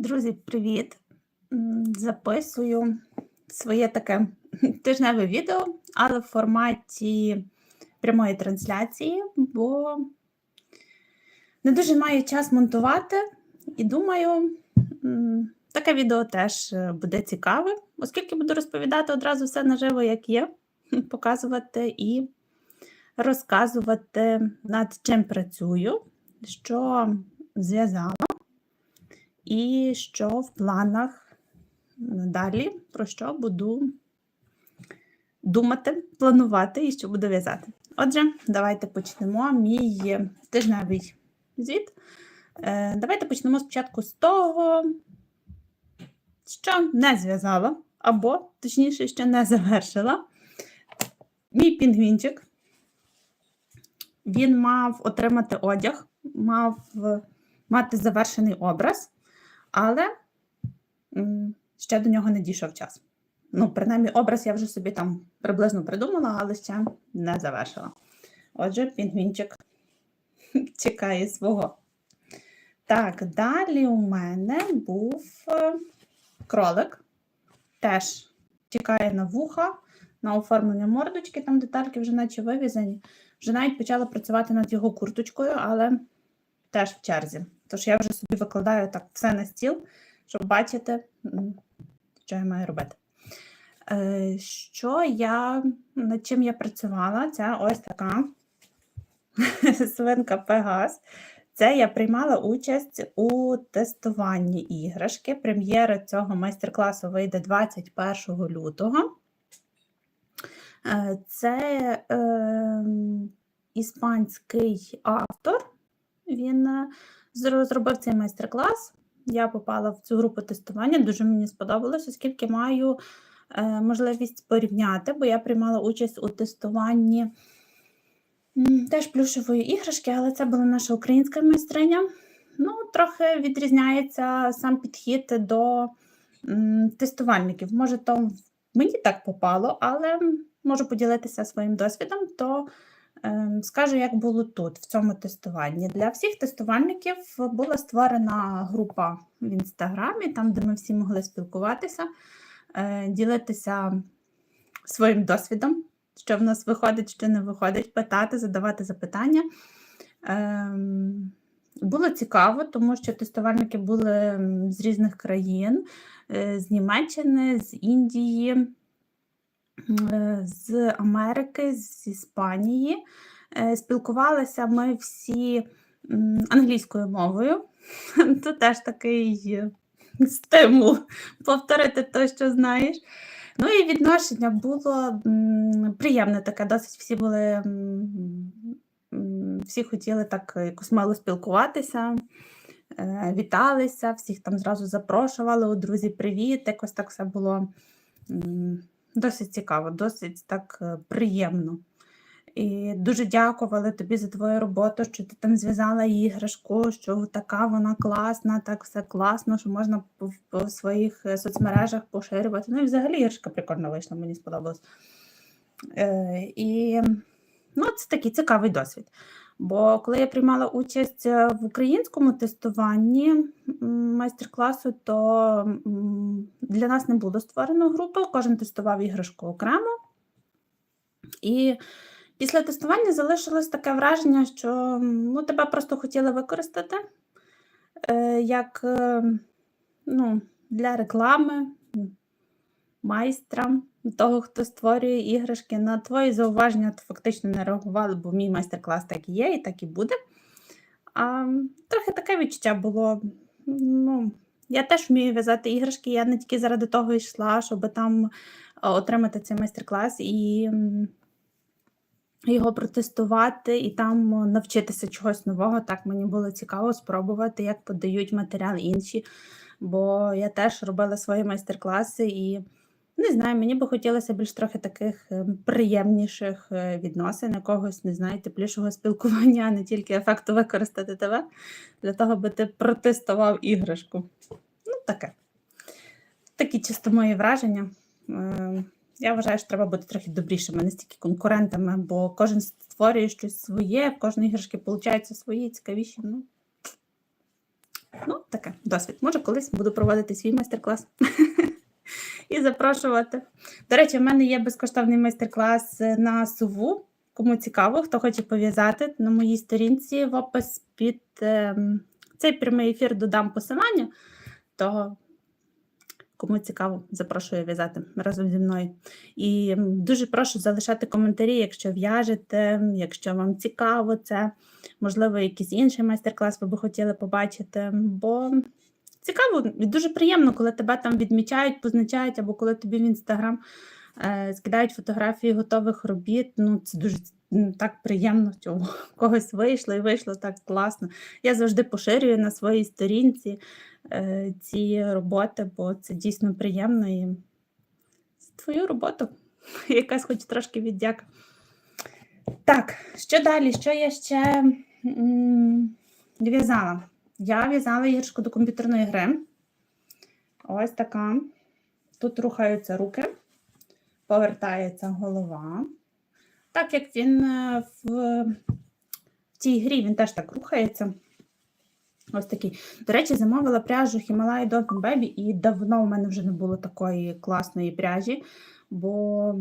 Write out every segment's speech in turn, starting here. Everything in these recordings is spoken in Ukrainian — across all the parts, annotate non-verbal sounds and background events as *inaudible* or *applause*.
Друзі, привіт! Записую своє таке *laughs* тижневе відео, але в форматі прямої трансляції, бо не дуже маю час монтувати, і думаю, таке відео теж е, буде цікаве, оскільки буду розповідати одразу все наживо, як є, *laughs* показувати і розказувати, над чим працюю, що зв'язала. І що в планах далі, про що буду думати, планувати і що буду в'язати. Отже, давайте почнемо мій тижневий звіт. Е, Давайте почнемо спочатку з того, що не зв'язала, або, точніше, що не завершила. Мій пінгвінчик. Він мав отримати одяг, мав мати завершений образ, але ще до нього не дійшов час. Ну, принаймні, образ я вже собі там приблизно придумала, але ще не завершила. Отже, пінгвінчик *laughs* чекає свого. Так, далі у мене був е, кролик. Теж чекає на вуха, на оформлення мордочки, там детальки вже наче вивізані. Вже навіть почала працювати над його курточкою, але теж в черзі. Тож я вже собі викладаю так все на стіл, щоб бачити, що я маю робити. Е, Що я, над чим я працювала? Це ось така *laughs* свинка Пегас. Це я приймала участь у тестуванні іграшки. Прем'єра цього майстер-класу вийде 21 лютого. Е, Це е, іспанський автор. Він зробив цей майстер-клас. Я попала в цю групу тестування, дуже мені сподобалось, оскільки маю е, можливість порівняти, бо я приймала участь у тестуванні теж плюшевої іграшки, але це була наша українська майстриня. Ну, трохи відрізняється сам підхід до тестувальників. Може, то мені так попало, але можу поділитися своїм досвідом, то скажу, як було тут, в цьому тестуванні. Для всіх тестувальників була створена група в інстаграмі, там, де ми всі могли спілкуватися, е, ділитися своїм досвідом, що в нас виходить, що не виходить, питати, задавати запитання. Ем, Було цікаво, тому що тестувальники були з різних країн, е, з Німеччини, з Індії, з Америки, з Іспанії. Е, Спілкувалися ми всі англійською мовою. *laughs* Це теж такий е, стимул *laughs* повторити те, що знаєш. Ну і відношення було приємне таке, досить всі були, всі хотіли так якось мало спілкуватися, е, віталися, всіх там зразу запрошували, у друзі, привіт. Якось так все було досить цікаво, досить так е, приємно. І дуже дякували тобі за твою роботу, що ти там зв'язала іграшку, що така вона класна, так все класно, що можна по своїх е, соцмережах поширювати. Ну і взагалі іграшка прикольно вийшла, мені сподобалось. Е, і ну, це такий цікавий досвід. Бо коли я приймала участь е, в українському тестуванні майстер-класу, то для нас не було створено групи, кожен тестував іграшку окремо. І після тестування залишилось таке враження, що ну, тебе просто хотіли використати е, як е, ну, для реклами майстра, того, хто створює іграшки. На твої зауваження фактично не реагували, бо мій майстер-клас так і є, і так і буде. А, трохи таке відчуття було. Ну, я теж вмію в'язати іграшки, я не тільки заради того йшла, щоб там е, отримати цей майстер-клас і його протестувати і там е, навчитися чогось нового. Так мені було цікаво спробувати, як подають матеріал інші. Бо я теж робила свої майстер-класи і не знаю, мені би хотілося більш трохи таких е, приємніших е, відносин, якогось, не знаю, теплішого *laughs* спілкування, а не тільки ефекту використати тебе для того, аби ти протестував іграшку. Ну, таке. Такі чисто мої враження. Е, Я вважаю, що треба бути трохи добрішими, не стільки конкурентами, бо кожен створює щось своє, в кожної іграшки получаються свої цікавіші. Ну, ну таке досвід. Може, колись буду проводити свій майстер-клас *laughs* запрошувати. До речі, в мене є безкоштовний майстер-клас на суву. Кому цікаво, хто хоче пов'язати на моїй сторінці в опис під ем, цей прямий ефір додам посилання. То кому цікаво, запрошую в'язати разом зі мною. І дуже прошу залишати коментарі, якщо в'яжете, якщо вам цікаво це, можливо, якийсь інший майстер-клас ви би хотіли побачити. Бо цікаво дуже приємно, коли тебе там відмічають, позначають, або коли тобі в інстаграм е, скидають фотографії готових робіт. Ну, це дуже так приємно, що у когось вийшло і вийшло так класно. Я завжди поширюю на своїй сторінці е, ці роботи, бо це дійсно приємно і твою роботу. *laughs* Якась хоч трошки віддяка. Так, що далі? Що я ще в'язала? Я в'язала іграшку до комп'ютерної гри. Ось така. Тут рухаються руки, повертається голова. Так як він е, в, в цій грі він теж так рухається. Ось такий. До речі, замовила пряжу Himalaya Dolphin Baby, і давно у мене вже не було такої класної пряжі, бо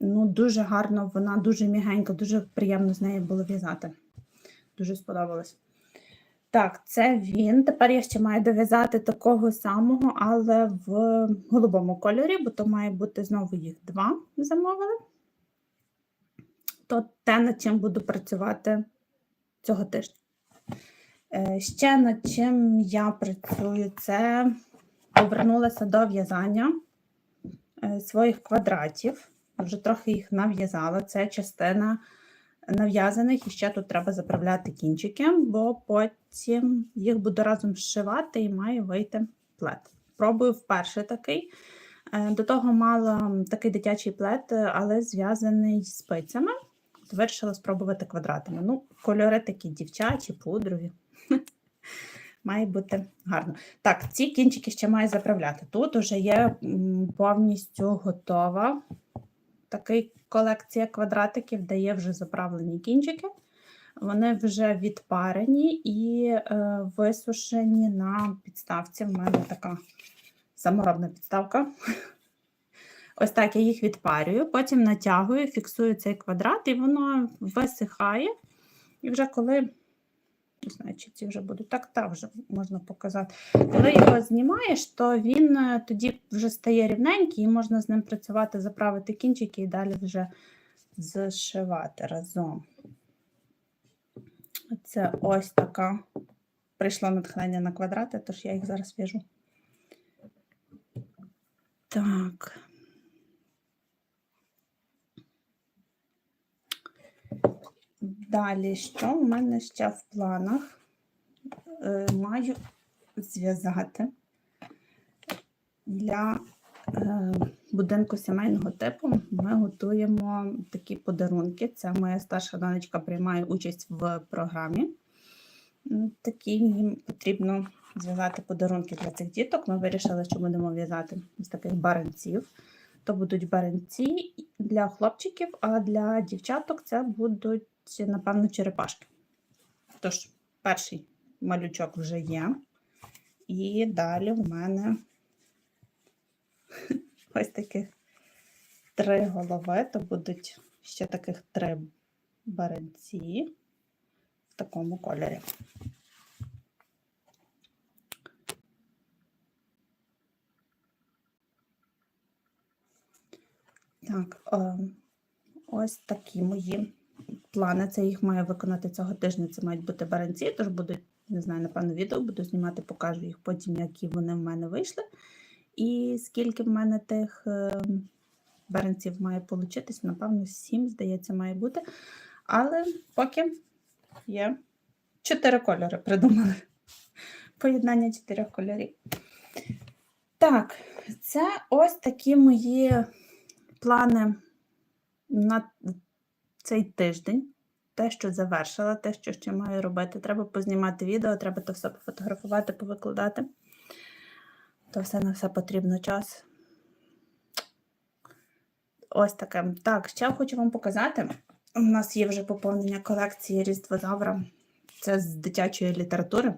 ну, дуже гарно, вона дуже м'ягенька, дуже приємно з нею було в'язати. Дуже сподобалось. Так, це він. Тепер я ще маю дов'язати такого самого, але в голубому кольорі, бо то має бути знову їх два замовили. То те, над чим буду працювати цього тижня. Е, Ще над чим я працюю, це повернулася до в'язання е, своїх квадратів. Вже трохи їх нав'язала. Це частина нав'язаних, і ще тут треба заправляти кінчики, бо потім їх буду разом зшивати і має вийти плед. Пробую вперше такий. Е, До того мала такий дитячий плед, але зв'язаний спицями. Вирішила спробувати квадратами. Ну, кольори такі дівчачі, пудрові. *laughs* Має бути гарно. Так, ці кінчики ще маю заправляти. Тут вже є повністю готова такий колекція квадратиків, де є вже заправлені кінчики. Вони вже відпарені і е, висушені на підставці. В мене така саморобна підставка. *laughs* Ось так я їх відпарюю, потім натягую, фіксую цей квадрат, і воно висихає. І вже коли, не знаю, вже будуть так, так вже можна показати. Коли його знімаєш, то він е, тоді вже стає рівненький, і можна з ним працювати, заправити кінчики і далі вже зшивати разом. Це ось така. Прийшло натхнення на квадрати, тож я їх зараз в'яжу. Так. Далі, що в мене ще в планах? Е, Маю зв'язати для е, будинку сімейного типу. Ми готуємо такі подарунки. Це моя старша донечка приймає участь в програмі. Такі їм потрібно зв'язати подарунки для цих діток. Ми вирішили, що будемо в'язати з таких баранців. То будуть баранці для хлопчиків, а для дівчаток це будуть, напевно, черепашки. Тож, перший малючок вже є. І далі в мене *laughs* ось таких три голови, то будуть ще таких три баранці в такому кольорі. Так, е, ось такі мої плани. Це їх маю виконати цього тижня. Це мають бути баранці, тож будуть, не знаю, напевно, відео буду знімати, покажу їх потім, які вони в мене вийшли. І скільки в мене тих е, баранців має получитись, напевно, сім, здається, має бути. Але поки є чотири кольори придумали. *laughs* Поєднання чотирьох кольорів. Так, це ось такі мої плани на цей тиждень. Те, що завершила, те, що ще маю робити. Треба познімати відео, треба то все пофотографувати, повикладати. То все на все потрібно час. Ось таке. Так, ще хочу вам показати. У нас є вже поповнення колекції Різдвозавра. Це з дитячої літератури.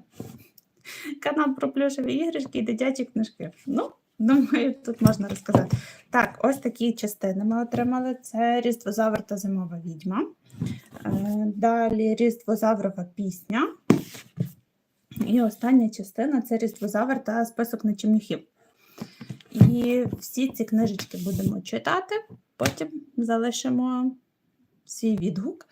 канал про плюшеві іграшки і дитячі книжки. Ну, думаю, тут можна розказати. Так, ось такі частини ми отримали: це Різдвозавр та Зимова відьма. Е, Далі Різдвозаврова пісня. І остання частина це Різдвозавр та список ночівників. І всі ці книжечки будемо читати, потім залишимо свій відгук,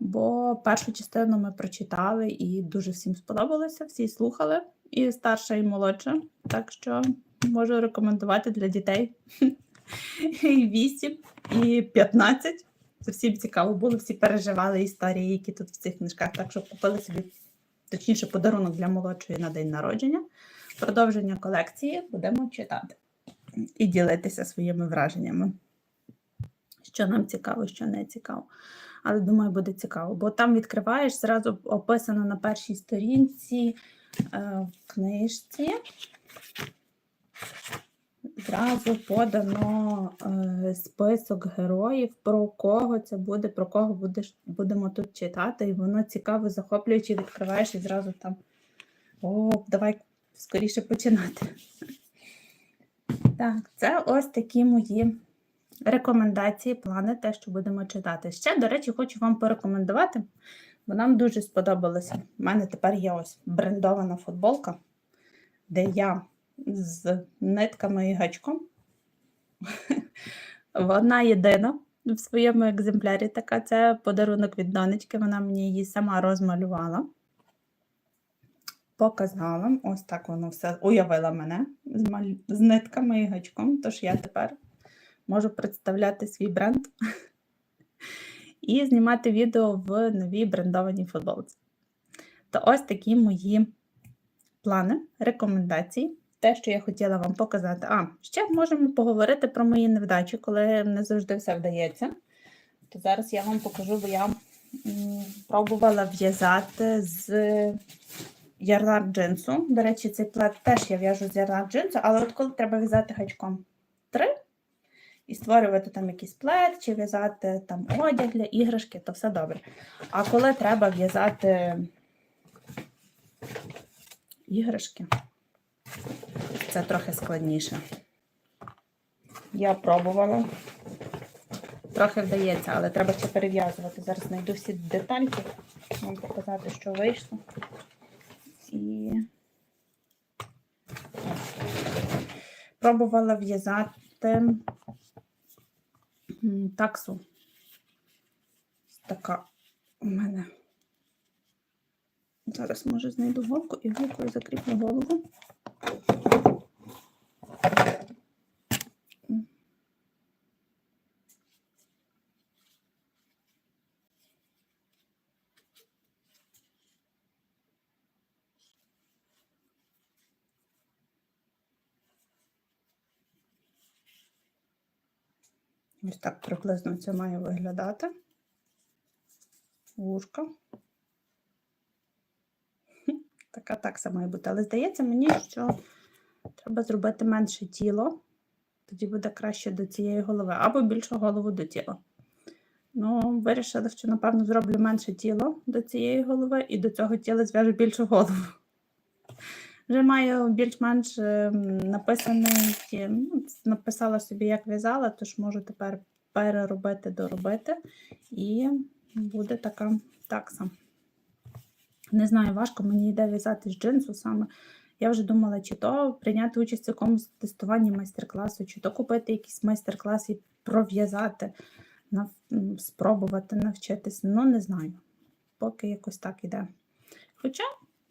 бо першу частину ми прочитали і дуже всім сподобалося, всі слухали, і старша, і молодша. Так що можу рекомендувати для дітей *laughs* і 8, і 15. Це всім цікаво було, всі переживали історії, які тут в цих книжках. Так що купили собі, точніше, подарунок для молодшої на день народження. Продовження колекції будемо читати і ділитися своїми враженнями. Що нам цікаво, що не цікаво. Але думаю, буде цікаво, бо там відкриваєш, зразу описано на першій сторінці е, в книжці. Зразу подано е, список героїв, про кого це буде, про кого будеш, будемо тут читати, і воно цікаво, захоплююче, відкриваєш і зразу там. О, давай скоріше починати. Так, це ось такі мої рекомендації, плани, те, що будемо читати. Ще, до речі, хочу вам порекомендувати, бо нам дуже сподобалося. У мене тепер є ось брендована футболка, де я з нитками і гачком. Вона єдина в своєму екземплярі така. Це подарунок від донечки. Вона мені її сама розмалювала. Показала. Ось так воно все уявила мене з, маль... з нитками і гачком. Тож я тепер можу представляти свій бренд і знімати відео в новій брендованій футболці. То ось такі мої плани, рекомендації те, що я хотіла вам показати. А, ще можемо поговорити про мої невдачі, коли не завжди все вдається. То зараз я вам покажу, бо я пробувала в'язати з ярнар джинсу. До речі, цей плед теж я в'яжу з ярнар джинсу, але от коли треба в'язати гачком 3 і створювати там якийсь плед, чи в'язати там одяг для іграшки, то все добре. А коли треба в'язати іграшки, це трохи складніше. Я пробувала. Трохи вдається, але треба ще перев'язувати. Зараз знайду всі детальки, вам показати, що вийшло. І пробувала в'язати таксу. Така у мене. Зараз, може, знайду голку і голкою закріплю голову. Ось так приблизно це має виглядати. Вушка. Така такса має бути. Але здається мені, що треба зробити менше тіло, тоді буде краще до цієї голови, або більшу голову до тіла. Ну, вирішила, що, напевно, зроблю менше тіло до цієї голови, і до цього тіла зв'яжу більшу голову. Вже маю більш-менш ем, написаний, ну, написала собі, як в'язала, тож можу тепер переробити, доробити, і буде така такса. Не знаю, важко мені йде в'язати з джинсу саме. Я вже думала, чи то прийняти участь в якомусь тестуванні майстер-класу, чи то купити якийсь майстер-клас і пров'язати, нав... спробувати навчитись. Ну, не знаю. Поки якось так іде. Хоча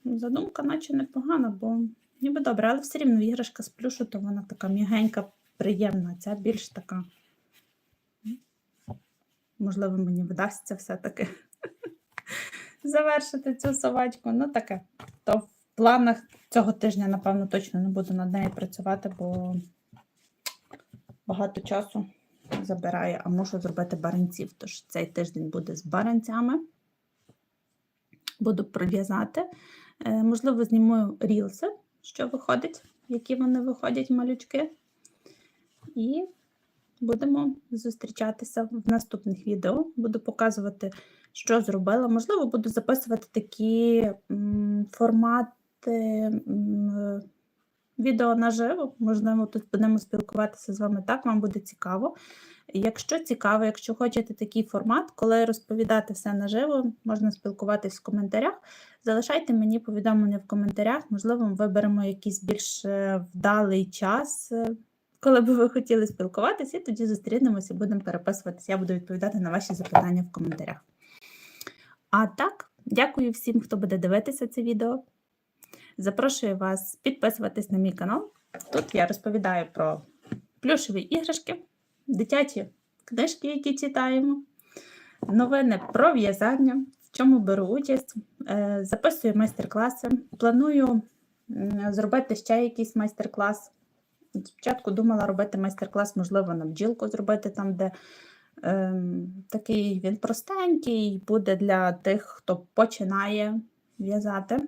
задумка наче непогана, бо ніби добре, але все рівно іграшка з плюшу, то вона така м'ягенька, приємна. Ця більш така. Можливо, мені вдасться все-таки *laughs* завершити цю совачку. Ну, таке. То планах цього тижня, напевно, точно не буду над нею працювати, бо багато часу забирає, а мушу зробити баранців. Тож цей тиждень буде з баранцями. Буду прив'язати. Е, Можливо, зніму рілси, що виходить, які вони виходять, малючки. І будемо зустрічатися в наступних відео. Буду показувати, що зробила. Можливо, буду записувати такі формат відео наживо. Можливо, тут будемо спілкуватися з вами так, вам буде цікаво. Якщо цікаво, якщо хочете такий формат, коли розповідати все наживо, можна спілкуватись в коментарях. Залишайте мені повідомлення в коментарях, можливо, ми виберемо якийсь більш е, вдалий час, е, коли би ви хотіли спілкуватися, і тоді зустрінемося і будемо переписуватися. Я буду відповідати на ваші запитання в коментарях. А так, дякую всім, хто буде дивитися це відео. Запрошую вас підписуватись на мій канал. Тут я розповідаю про плюшеві іграшки, дитячі книжки, які читаємо, новини про в'язання, в чому беру участь, е, записую майстер-класи. Планую зробити ще якийсь майстер-клас. Спочатку думала робити майстер-клас, можливо, на бджілку зробити там, де ем, такий він простенький, буде для тих, хто починає в'язати.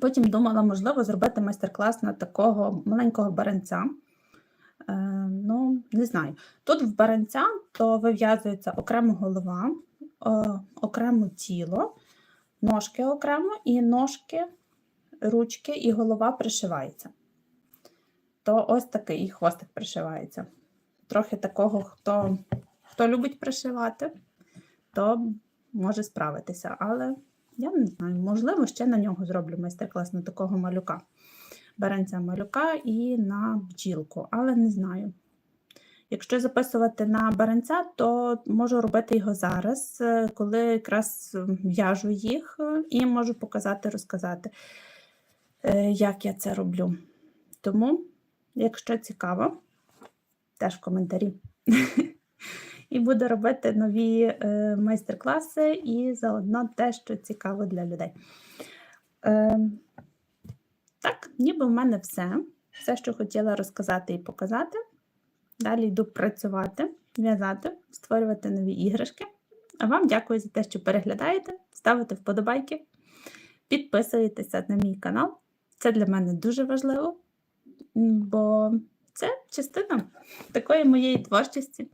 Потім думала, можливо, зробити майстер-клас на такого маленького баранця. Е, ну, не знаю. Тут в баранця то вив'язується окремо голова, о, окремо тіло, ножки окремо, і ножки, ручки і голова пришивається. То ось такий і хвостик пришивається. Трохи такого, хто, хто любить пришивати, то може справитися. Але я не знаю, можливо, ще на нього зроблю майстер-клас на такого малюка. Баранця малюка і на бджілку, але не знаю. Якщо записувати на баранця, то можу робити його зараз, е, коли якраз в'яжу їх е, і можу показати, розказати, е, як я це роблю. Тому, якщо цікаво, теж в коментарі. *laughs* І буду робити нові е, майстер-класи і заодно те, що цікаво для людей. Е, так, ніби в мене все. Все, що хотіла розказати і показати. Далі йду працювати, в'язати, створювати нові іграшки. А вам дякую за те, що переглядаєте, ставите вподобайки, підписуєтеся на мій канал. Це для мене дуже важливо, бо це частина такої моєї творчості,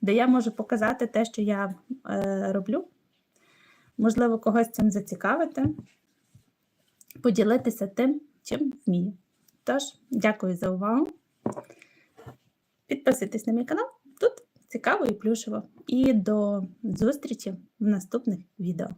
де я можу показати те, що я е, роблю. Можливо, когось цим зацікавити, поділитися тим, чим вмію. Тож, дякую за увагу. Підписуйтесь на мій канал, тут цікаво і плюшево. І до зустрічі в наступних відео.